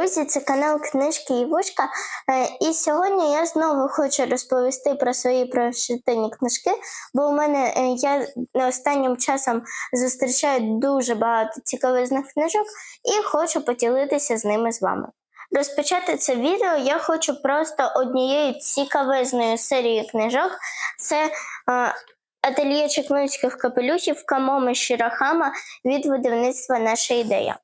Друзі! Це канал Книжки і Вушка. Е, І сьогодні я знову хочу розповісти про свої прочитані книжки, бо у мене е, я останнім часом зустрічаю дуже багато цікавих книжок і хочу поділитися з ними з вами. Розпочати це відео я хочу просто однією цікавезною серією книжок. Це е, ательє чеклунських капелюхів Камоми Шірахама від видавництва Наша ідея.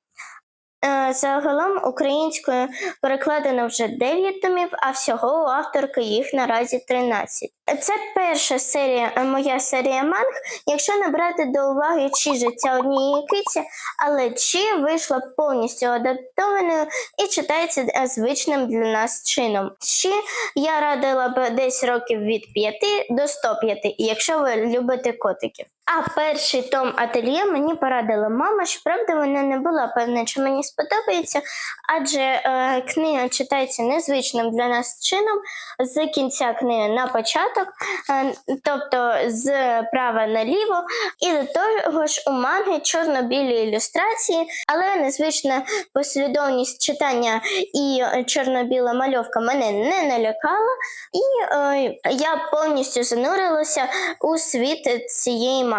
Е, Загалом українською перекладено вже 9 томів, а всього у авторки їх наразі 13. Це перша серія, е, моя серія манг, якщо не брати до уваги чи життя однієї киці, але чи вийшла повністю адаптованою і читається е, звичним для нас чином. Чи я радила б десь років від 5 до 105, якщо ви любите котиків. А перший том ательє мені порадила мама. Щоправда, вона не була певна, чи мені сподобається, адже е, книга читається незвичним для нас чином з кінця книги на початок, е, тобто з права наліво, і до того ж у манги чорно-білі ілюстрації, але незвична послідовність читання і чорно-біла мальовка мене не налякала, і е, я повністю занурилася у світ цієї манги.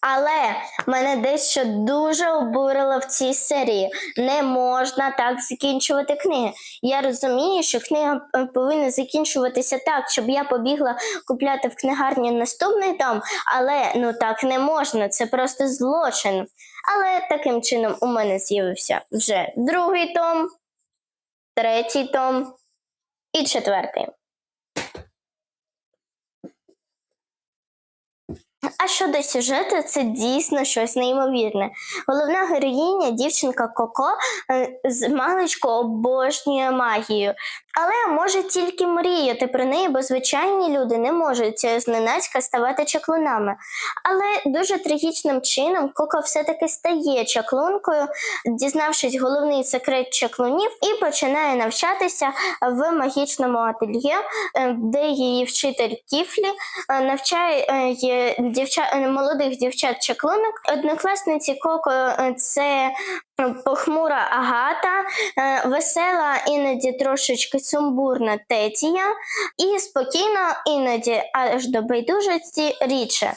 Але мене дещо дуже обурило в цій серії. Не можна так закінчувати книги. Я розумію, що книга е, повинна закінчуватися так, щоб я побігла купляти в книгарні наступний том, але ну так не можна, це просто злочин. Але таким чином у мене з'явився вже другий том, третій том і четвертий. А щодо сюжету, це дійсно щось неймовірне. Головна героїня, дівчинка Коко, е, з маличку обожнює магію, але може тільки мріяти про неї, бо звичайні люди не можуть е, зненацька ставати чаклунами. Але дуже трагічним чином Коко все-таки стає чаклункою, дізнавшись головний секрет чаклунів, і починає навчатися в магічному ательє, е, де її вчитель Кіфлі е, навчає дівча... молодих дівчат-чаклунок. Однокласниці Коко це похмура Агата, е, весела, іноді трошечки сумбурна Тетія, і спокійна іноді аж до байдужості річе.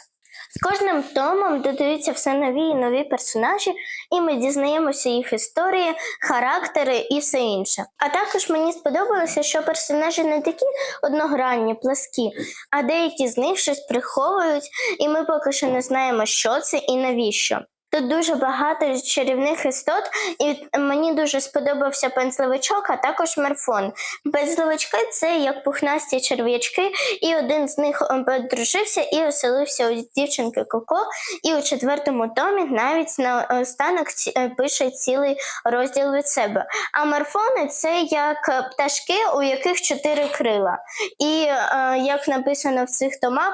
З кожним томом додаються все нові і нові персонажі, і ми дізнаємося їх історії, характери і все інше. А також мені сподобалося, що персонажі не такі одногранні, пласкі, а деякі з них щось приховують, і ми поки що не знаємо, що це і навіщо. Тут дуже багато чарівних істот, і мені дуже сподобався пензлевичок, а також мерфон. Пензлевички це як пухнасті черв'ячки, і один з них подружився і оселився у дівчинки Коко. І у четвертому томі навіть на останок е, пише цілий розділ від себе. А морфони це як пташки, у яких чотири крила. І е, як написано в цих томах,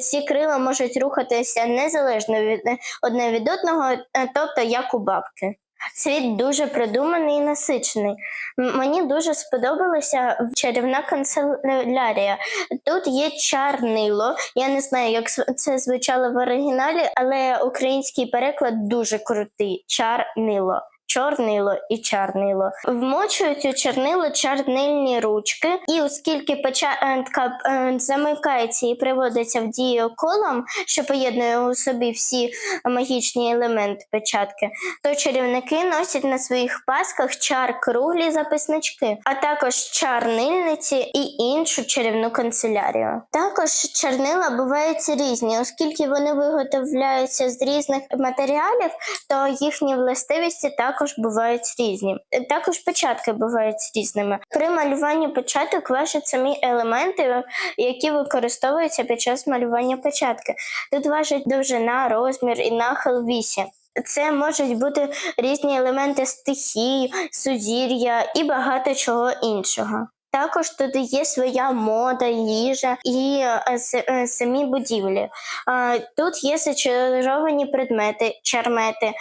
ці крила можуть рухатися незалежно від одне від одного, е, тобто як у бабки. Світ дуже продуманий і насичений. Мені дуже сподобалася чарівна канцелярія. Тут є чарнило. Я не знаю, як це звучало в оригіналі, але український переклад дуже крутий. Чарнило. Чорнило і чарнило. Вмочують у чорнило чарнильні ручки, і оскільки печатка е, замикається і приводиться в дію колом, що поєднує у собі всі магічні елементи печатки, то чарівники носять на своїх пасках чар круглі записнички, а також чарнильниці і іншу чарівну канцелярію. Також чорнила бувають різні, оскільки вони виготовляються з різних матеріалів, то їхні властивості також бувають різні. Також печатки бувають різними. При малюванні печаток важать самі елементи, які використовуються під час малювання печатки. Тут важить довжина, розмір і нахил вісі. Це можуть бути різні елементи стихій, сузір'я і багато чого іншого. Також тут є своя мода, їжа і е, е, самі будівлі. Тут є зачаровані предмети, чармети.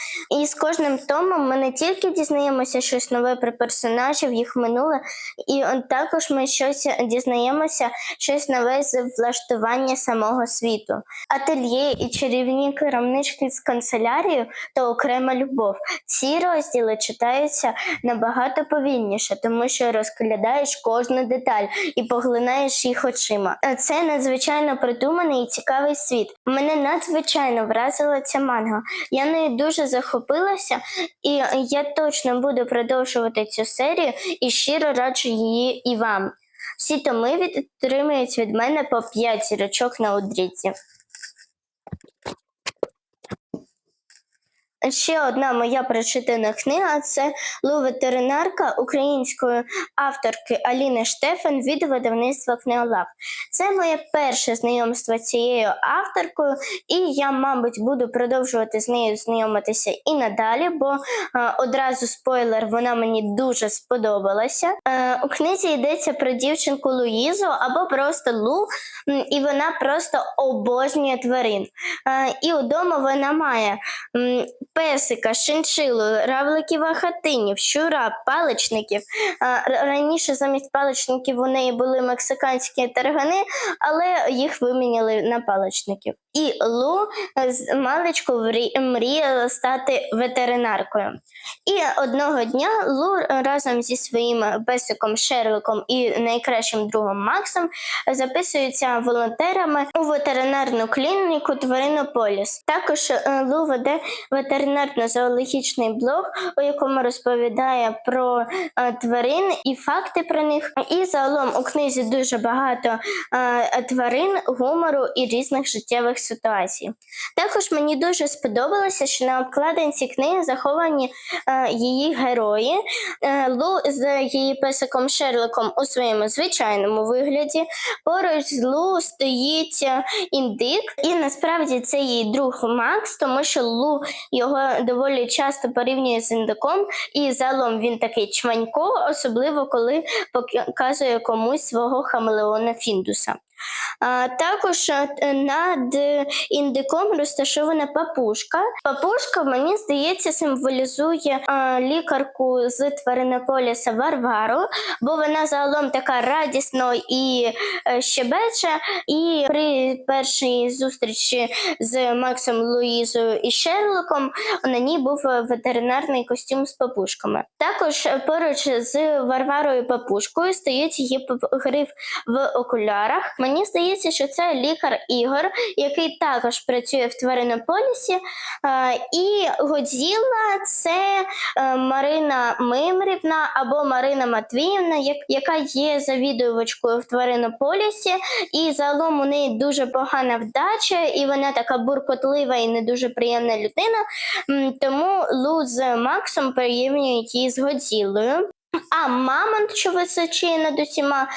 І з кожним томом ми не тільки дізнаємося щось нове про персонажів, їх минуле, і також ми щось дізнаємося, щось нове з влаштування самого світу. Ательє і чарівні керамнички з канцелярією та окрема любов. Ці розділи читаються набагато повільніше, тому що розглядаєш кожну деталь і поглинаєш їх очима. Е, Це надзвичайно придуманий і цікавий світ. Мене надзвичайно вразила ця манга. Я нею дуже захопилася, і я точно буду продовжувати цю серію і щиро раджу її і вам. Всі томи відтримують від мене по 5 зірочок на удріці. Ще одна моя прочитана книга це Лу ветеринарка української авторки Аліни Штефан від видавництва Книголав. Це моє перше знайомство цією авторкою, і я, мабуть, буду продовжувати з нею знайомитися і надалі, бо е, одразу спойлер, вона мені дуже сподобалася. Е, у книзі йдеться про дівчинку Луїзу або просто Лу, і вона просто обожнює тварин. Е, і вдома вона має песика, шиншилу, равликів ахатинів, щура, паличників. Раніше замість паличників у неї були мексиканські таргани, але їх виміняли на паличників. І Лу е, з маличку мріяла стати ветеринаркою. І одного дня Лу разом зі своїм песиком Шерлоком і найкращим другом Максом записуються волонтерами у ветеринарну клініку Тваринополіс. Також е, Лу веде ветеринарно-зоологічний блог, у якому розповідає про е, тварин і факти про них. І загалом у книзі дуже багато е, тварин, гумору і різних життєвих ситуацій. Також мені дуже сподобалося, що на обкладинці книги заховані е, її герої. Е, Лу з її песиком Шерлоком у своєму звичайному вигляді. Поруч з Лу стоїть е, індик, і насправді це її друг Макс, тому що Лу його доволі часто порівнює з індиком, і загалом він такий чванько, особливо коли показує комусь свого хамелеона Фіндуса. Також е, над індиком розташована папушка. Папушка, мені здається, символізує лікарку з тваринополіса Варвару, бо вона загалом така радісно і е, щебече. І при першій зустрічі з Максом Луїзою і Шерлоком на ній був ветеринарний костюм з папушками. Також е, поруч з Варварою Папушкою стоїть її гриф в окулярах. Мені здається, що це лікар Ігор, який також працює в тваринополісі. Е, І Годзіла це е, Марина Мимрівна або Марина Матвіївна, яка є завідувачкою в тваринополісі, і загалом у неї дуже погана вдача, і вона така буркотлива і не дуже приємна людина. Тому Лу з Максом порівнюють її з Годзілою. А мамонт, що височіє над усіма,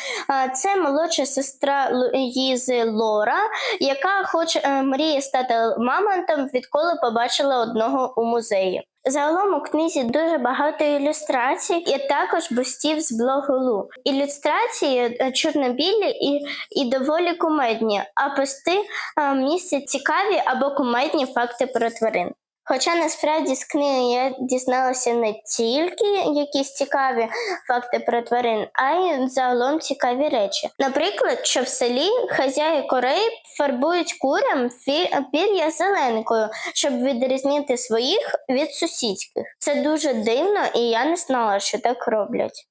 це молодша сестра Лу- Лізи Лора, яка хоче е, мріє стати мамонтом, відколи побачила одного у музеї. Загалом у книзі дуже багато ілюстрацій і також бустів з блогу Лу. Ілюстрації е, чорнобілі і, і доволі кумедні, а пости е, містять цікаві або кумедні факти про тварин. Хоча насправді з книги я дізналася не тільки якісь цікаві факти про тварин, а й загалом цікаві речі. Наприклад, що в селі хазяї корей фарбують курям пір'я зеленкою, щоб відрізнити своїх від сусідських. Це дуже дивно, і я не знала, що так роблять.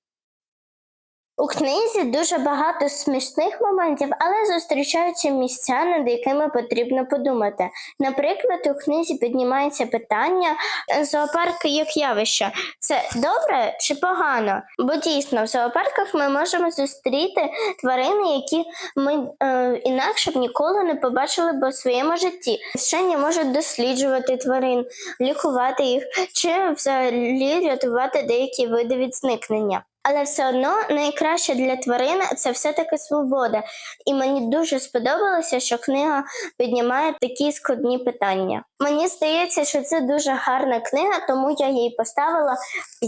У книзі дуже багато смішних моментів, але зустрічаються місця, над якими потрібно подумати. Наприклад, у книзі піднімається питання е, зоопарки як явище. Це добре чи погано? Бо дійсно в зоопарках ми можемо зустріти тварини, які ми е, інакше б ніколи не побачили б у своєму житті. Вчені можуть досліджувати тварин, лікувати їх чи взагалі рятувати деякі види від зникнення. Але все одно найкраще для тварин це все-таки свобода. І мені дуже сподобалося, що книга піднімає такі складні питання. Мені здається, що це дуже гарна книга, тому я їй поставила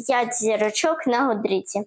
5 зірочок на годріці.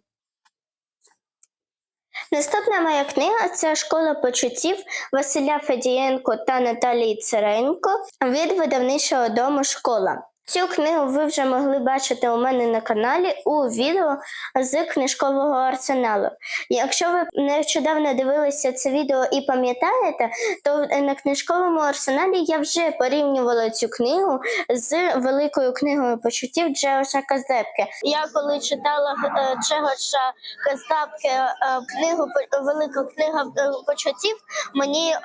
Наступна моя книга це школа почуттів Василя Федієнко та Наталії Циренко від видавничого дому школа. Цю книгу ви вже могли бачити у мене на каналі у відео з книжкового арсеналу. Якщо ви нещодавно дивилися це відео і пам'ятаєте, то на книжковому арсеналі я вже порівнювала цю книгу з великою книгою почуттів Джеоша Каздепки. Я коли читала е, Джеоша Каздепки е, книгу велика книга е, почуттів, мені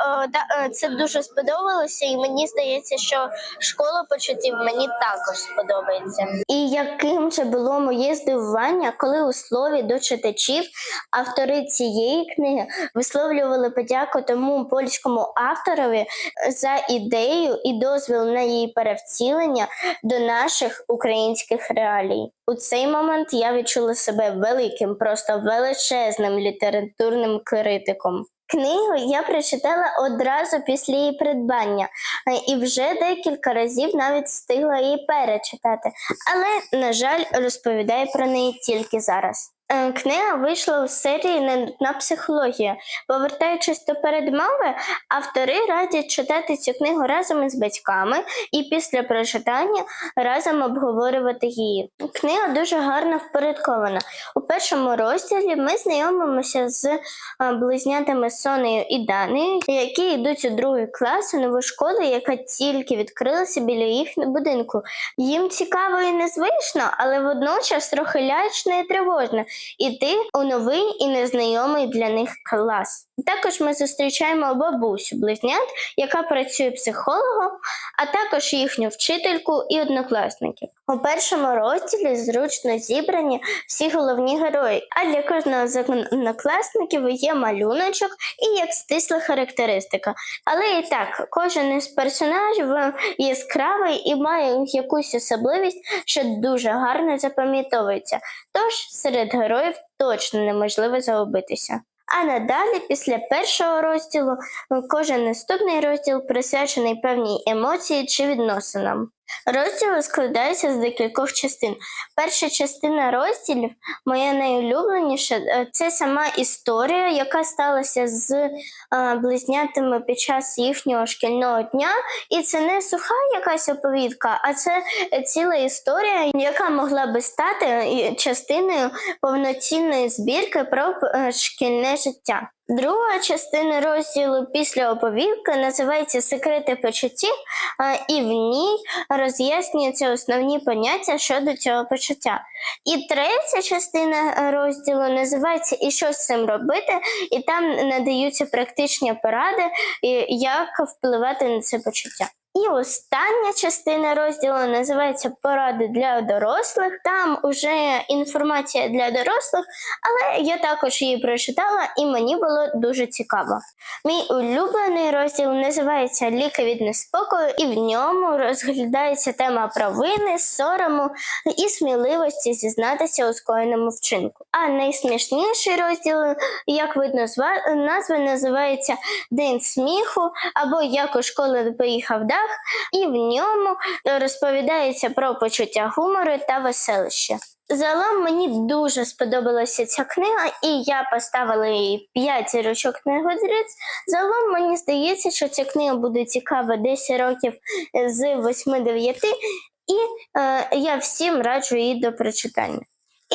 це дуже сподобалося, і мені здається, що школа почуттів мені також сподобається. І яким же було моє здивування, коли у слові до читачів автори цієї книги висловлювали подяку тому польському авторові за ідею і дозвіл на її перевтілення до наших українських реалій. У цей момент я відчула себе великим, просто величезним літературним критиком. Книгу я прочитала одразу після її придбання е, і вже декілька разів навіть встигла її перечитати, але, на жаль, розповідаю про неї тільки зараз. Е, Книга вийшла у серії Ненудна психологія. Повертаючись до передмови, автори радять читати цю книгу разом із батьками і після прочитання разом обговорювати її. Книга дуже гарно впорядкована. У першому розділі ми знайомимося з е, близнятами Сонею і Данею, які йдуть у другий клас у нову школу, яка тільки відкрилася біля їх будинку. Їм цікаво і незвично, але водночас трохи лячно і тривожно іти у новий і незнайомий для них клас. Також ми зустрічаємо бабусю близнят, яка працює психологом, а також їхню вчительку і однокласників. У першому розділі зручно зібрані всі головні герої, а для кожного з однокласників є малюночок і як стисла характеристика. Але і так, кожен із персонажів яскравий і має якусь особливість, що дуже гарно запам'ятовується. Тож серед героїв точно неможливо загубитися. А надалі, після першого розділу, кожен наступний розділ присвячений певній емоції чи відносинам. Розділи складаються з декількох частин. Перша частина розділів, моя найулюбленіша, е, це сама історія, яка сталася з е, близнятами під час їхнього шкільного дня. І це не суха якась оповідка, а це ціла історія, яка могла би стати е, частиною повноцінної збірки про шкільне життя. Друга частина розділу після оповівки називається Секрети почуттів, і в ній роз'яснюються основні поняття щодо цього почуття. І третя частина розділу називається І що з цим робити, і там надаються практичні поради, як впливати на це почуття. І остання частина розділу називається Поради для дорослих. Там уже інформація для дорослих, але я також її прочитала і мені було дуже цікаво. Мій улюблений розділ називається Ліки від неспокою, і в ньому розглядається тема провини, сорому і сміливості зізнатися у скоєному вчинку. А найсмішніший розділ, як видно з ва- називається День сміху або Як у школу поїхав дах, і в ньому розповідається про почуття гумору та веселище. Загалом мені дуже сподобалася ця книга, і я поставила їй 5 зірочок Goodreads. Загалом мені здається, що ця книга буде цікава 10 років з 8-9, і е, я всім раджу її до прочитання.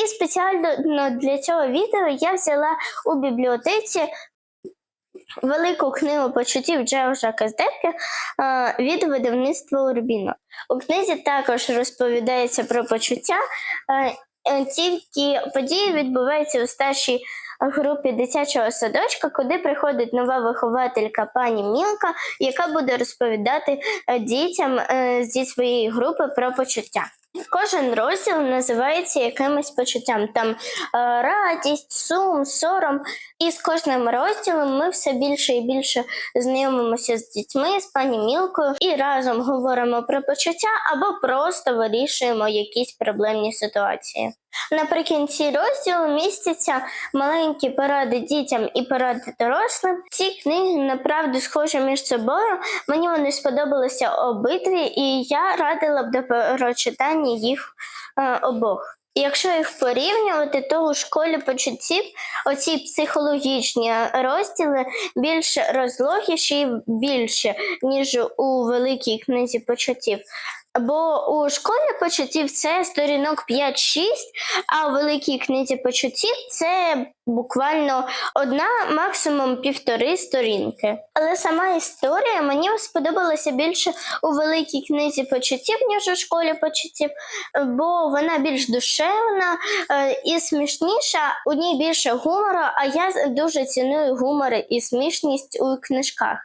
І спеціально для цього відео я взяла у бібліотеці велику книгу почуттів Джеоша Каздепки е, від видавництва Урбіно. У книзі також розповідається про почуття, е, е, тільки події відбуваються у старшій групі дитячого садочка, куди приходить нова вихователька пані Мілка, яка буде розповідати дітям зі своєї групи про почуття. Кожен розділ називається якимось почуттям там радість, сум, сором. І з кожним розділом ми все більше і більше знайомимося з дітьми, з пані Мілкою і разом говоримо про почуття або просто вирішуємо якісь проблемні ситуації. Наприкінці розділу містяться маленькі поради дітям і поради дорослим. Ці книги направду схожі між собою. Мені вони сподобалися обидві, і я радила б до прочитання їх е, обох. Якщо їх порівнювати, то у школі почуттів оці психологічні розділи більш розлогіші і більше, ніж у великій книзі почуттів. Бо у школі почуттів це сторінок 5-6, а у великій книзі почуттів це буквально одна, максимум півтори сторінки. Але сама історія мені сподобалася більше у великій книзі почуттів, ніж у школі почуттів, бо вона більш душевна е, і смішніша, у ній більше гумору, а я дуже ціную гумор і смішність у книжках.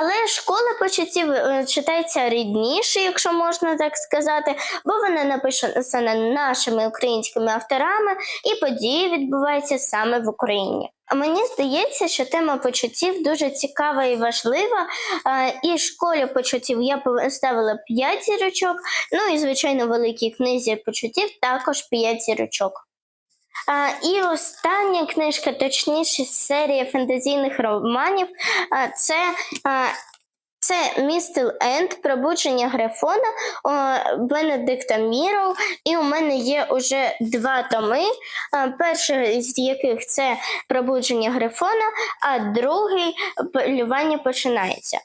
Але школа почуттів е, читається рідніше, якщо можна так сказати, бо вона написана нашими українськими авторами, і події відбуваються саме в Україні. Мені здається, що тема почуттів дуже цікава і важлива. І школі почуттів я поставила 5 зірочок. Ну і звичайно, великій книзі почуттів також 5 зірочок. І остання книжка, точніше, серія фентезійних романів. Це, це Містел Енд, пробудження Грифона о, Бенедикта Міроу. І у мене є уже два томи. А, перший з яких це пробудження Грифона, а другий полювання починається.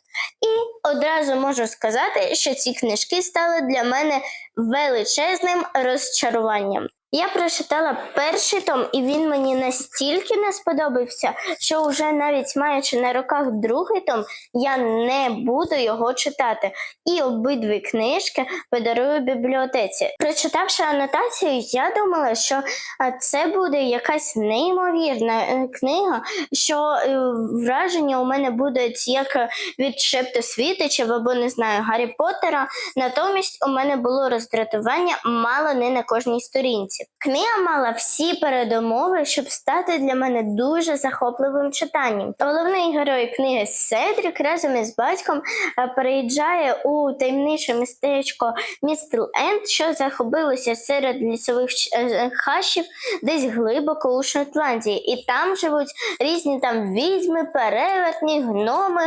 І одразу можу сказати, що ці книжки стали для мене величезним розчаруванням. Я прочитала перший том, і він мені настільки не сподобався, що вже навіть маючи на руках другий том, я не буду його читати. І обидві книжки подарую бібліотеці. Прочитавши анотацію, я думала, що це буде якась неймовірна е, книга, що е, враження у мене будуть як від Шепту Світичів або не знаю Гаррі Поттера. Натомість у мене було роздратування мало не на кожній сторінці. Книга мала всі передумови, щоб стати для мене дуже захопливим читанням. Головний герой книги Седрік разом із батьком е, переїжджає у таємниче містечко Містл Енд, що захопилося серед лісових ч- е, хащів десь глибоко у Шотландії. І там живуть різні там відьми, перевертні, гноми,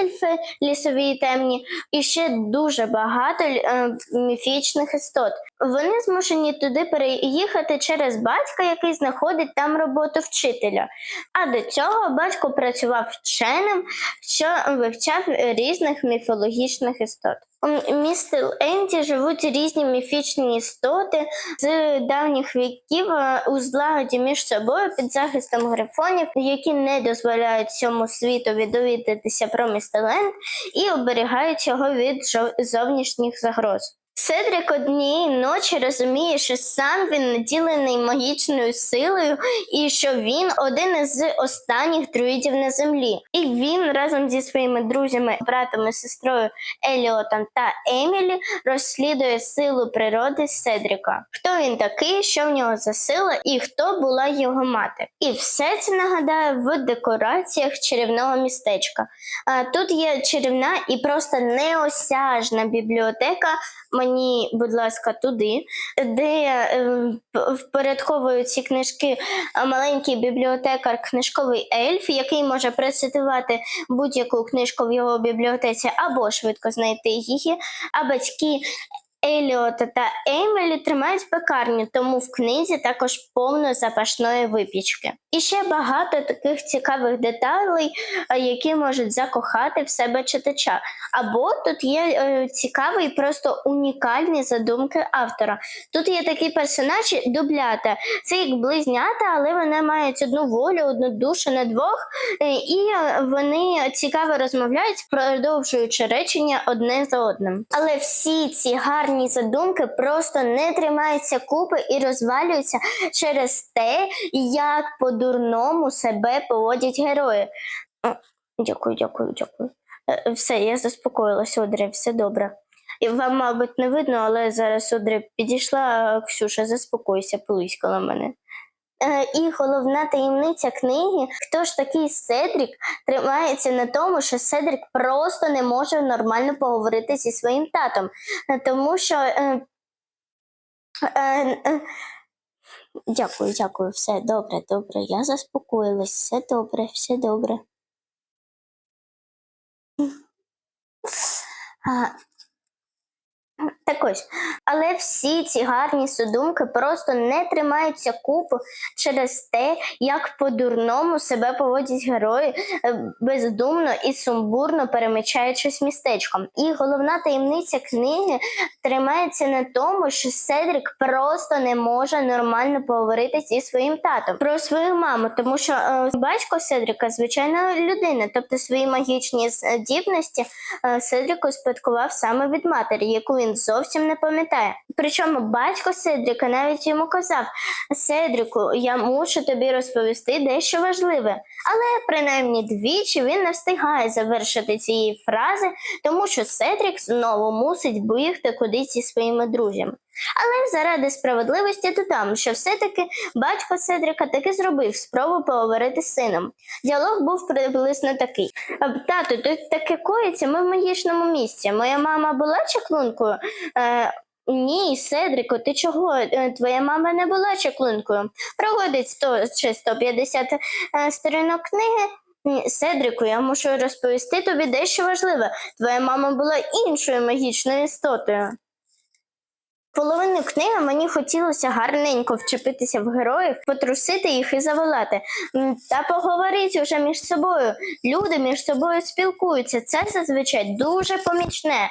ельфи лісові і темні, і ще дуже багато е, міфічних істот. Вони змушені туди переїхати через батька, який знаходить там роботу вчителя. А до цього батько працював вченим, що вивчав різних міфологічних істот. У містел Енді живуть різні міфічні істоти з давніх віків е, у злагоді між собою під захистом грифонів, які не дозволяють цьому світові довідатися про містеленд і оберігають його від зовнішніх загроз. Седрик однієї ночі розуміє, що сам він наділений магічною силою, і що він один із останніх друїдів на землі. І він разом зі своїми друзями, братом і сестрою Еліотом та Емілі розслідує силу природи Седрика. Хто він такий, що в нього за сила, і хто була його мати. І все це нагадає в декораціях чарівного містечка. А тут є чарівна і просто неосяжна бібліотека. Мені, будь ласка, туди, де впорядковують ці книжки маленький бібліотекар, книжковий ельф, який може процитувати будь-яку книжку в його бібліотеці або швидко знайти її. А батьки Еліота та Емілі тримають пекарню, тому в книзі також повно запашної випічки. І ще багато таких цікавих деталей, е, які можуть закохати в себе читача. Або тут є е, цікаві і просто унікальні задумки автора. Тут є такі персонажі дублята. Це як близнята, але вони мають одну волю, одну душу на двох, е, і вони цікаво розмовляють, продовжуючи речення одне за одним. Але всі ці гарні задумки просто не тримаються купи і розвалюються через те, як по-дурному себе поводять герої. Дякую, дякую, дякую. Е, Все, я заспокоїлася, Одрі, все добре. І вам, мабуть, не видно, але зараз Одрі підійшла, Ксюша, заспокойся, полискала мене. Е, І головна таємниця книги, хто ж такий Седрік, тримається на тому, що Седрік просто не може нормально поговорити зі своїм татом, Е, тому що. Е, е, е, Дякую, дякую, все добре, добре. Я заспокоїлась, все добре, все добре. А, так якось. Але всі ці гарні судумки просто не тримаються купу через те, як по-дурному себе поводять герої, е, бездумно і сумбурно перемічаючись містечком. І головна таємниця книги тримається на тому, що Седрік просто не може нормально поговорити зі своїм татом про свою маму, тому що е, батько Седріка звичайна людина, тобто свої магічні здібності е, Седрік успадкував саме від матері, яку він зовсім не пам'ятає. Причому батько Седріка навіть йому казав: Седріку, я мушу тобі розповісти дещо важливе. Але принаймні двічі він не встигає завершити цієї фрази, тому що Седрік знову мусить бігти кудись зі своїми друзями. Але заради справедливості додам, що все-таки батько Седріка таки зробив спробу поговорити з сином. Діалог був приблизно такий: «Е, Тату, тут таке коїться, ми в магічному місці. Моя мама була чаклункою. Е, ні, Седрику, ти чого? Е, Твоя мама не була чаклункою. Проводить 100 чи 150 е, сторінок книги. Седрику, я мушу розповісти тобі дещо важливе. Твоя мама була іншою магічною істотою. Половину книги мені хотілося гарненько вчепитися в героїв, потрусити їх і заволати. Та поговорити вже між собою. Люди між собою спілкуються. Це зазвичай дуже помічне.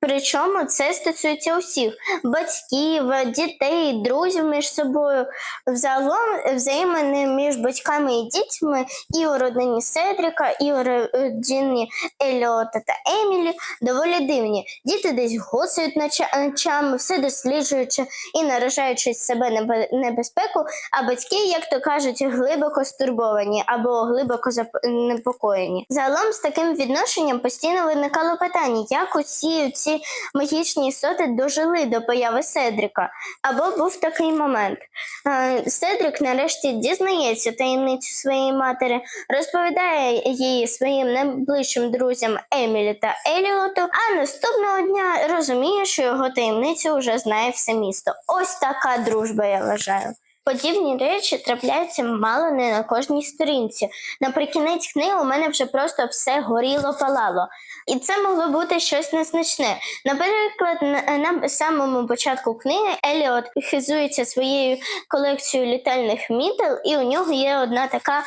Причому це стосується усіх батьків, дітей, друзів між собою. Взагалом взаємини між батьками і дітьми і у родині Седріка, і у родині Еліота та Емілі доволі дивні. Діти десь ноча- ночами, все досліджуючи і наражаючись себе на небезпеку, а батьки, як то кажуть, глибоко стурбовані або глибоко занепокоєні. Загалом з таким відношенням постійно виникало питання, як усі ці магічні істоти дожили до появи Седріка. Або був такий момент. Седрік нарешті дізнається таємницю своєї матері, розповідає її своїм найближчим друзям Емілі та Еліоту, а наступного дня розуміє, що його таємницю вже знає все місто. Ось така дружба, я вважаю. Подібні речі трапляються мало не на кожній сторінці. Наприкінець книги у мене вже просто все горіло палало. І це могло бути щось незначне. Наприклад, на, самому початку книги Еліот хизується своєю колекцією літальних мітел, і у нього є одна така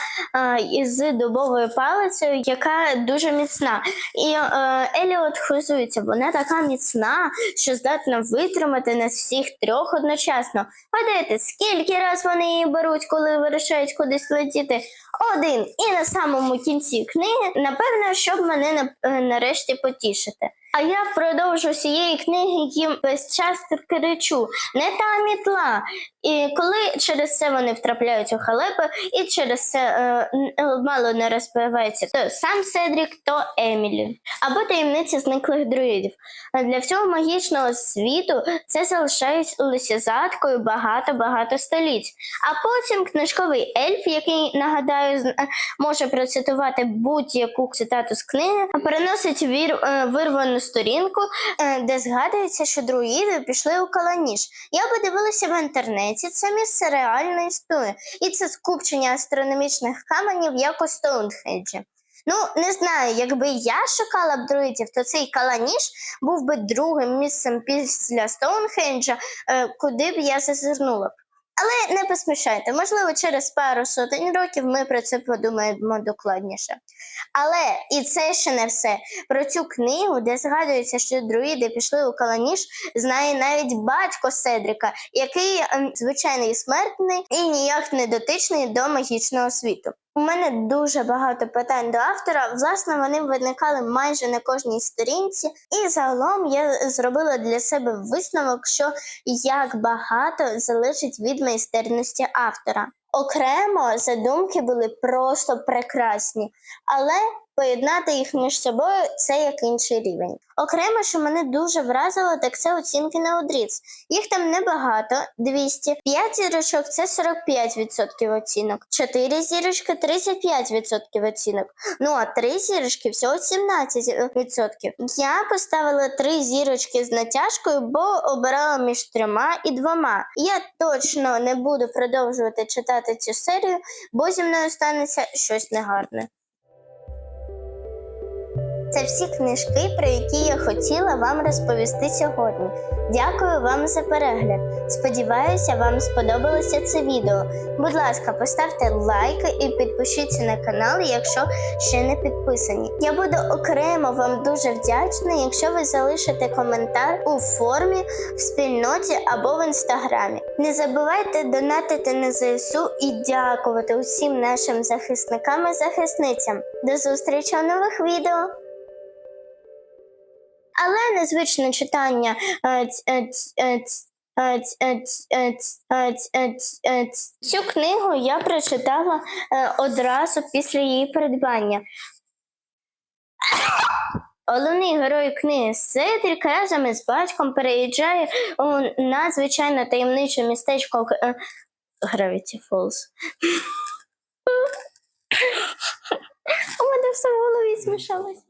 із дубовою палицею, яка дуже міцна. І е, Еліот хизується, вона така міцна, що здатна витримати нас всіх трьох одночасно. Гадайте, скільки раз вони її беруть, коли вирішають кудись летіти? Один. І на самому кінці книги, напевно, щоб мене е, нарешті потішити. А я впродовж усієї книги їм весь час кричу: не та мітла. І коли через це вони втрапляють у халепи, і через це е, е, мало не розпливається то сам Седрік, то Емілі. Або таємниці зниклих друїдів. Для всього магічного світу це залишається загадкою багато-багато століть. А потім книжковий ельф, який нагадаю, е, може процитувати будь-яку цитату з книги, переносить вір, е, вирвану сторінку, е, де згадується, що друїди пішли у Каланіш. Я подивилася в інтернеті, це місце реально існує, і це скупчення астрономічних каменів, як у Стоунхенджі. Ну, не знаю, якби я шукала б друїдів, то цей Каланіш був би другим місцем після Стоунхенджа, е, куди б я зазирнула б. Але не поспішайте, можливо, через пару сотень років ми про це подумаємо докладніше. Але і це ще не все. Про цю книгу, де згадується, що друїди пішли у Каланіш, знає навіть батько Седрика, який ем, звичайний смертний і ніяк не дотичний до магічного світу. У мене дуже багато питань до автора. Власне, вони виникали майже на кожній сторінці, і загалом я зробила для себе висновок, що як багато залежить від майстерності автора. Окремо задумки були просто прекрасні, але поєднати їх між собою це як інший рівень. Окремо, що мене дуже вразило, так це оцінки на Одріц. Їх там небагато 200. 5 зірочок це 45% оцінок, 4 зірочки 35% оцінок. Ну а 3 зірочки всього 17%. Я поставила 3 зірочки з натяжкою, бо обирала між трьома і двома. Я точно не буду продовжувати читати цю серію, бо зі мною станеться щось негарне. Це всі книжки, про які я хотіла вам розповісти сьогодні. Дякую вам за перегляд. Сподіваюся, вам сподобалося це відео. Будь ласка, поставте лайки і підпишіться на канал, якщо ще не підписані. Я буду окремо вам дуже вдячна, якщо ви залишите коментар у формі в спільноті або в інстаграмі. Не забувайте донатити на ЗСУ і дякувати усім нашим захисникам і захисницям. До зустрічі у нових відео але незвичне читання цю книгу я прочитала е, одразу після її придбання. Головний герой книги Сидрік разом із батьком переїжджає у надзвичайно таємниче містечко е, Gravity Falls. У мене все в голові смішалось.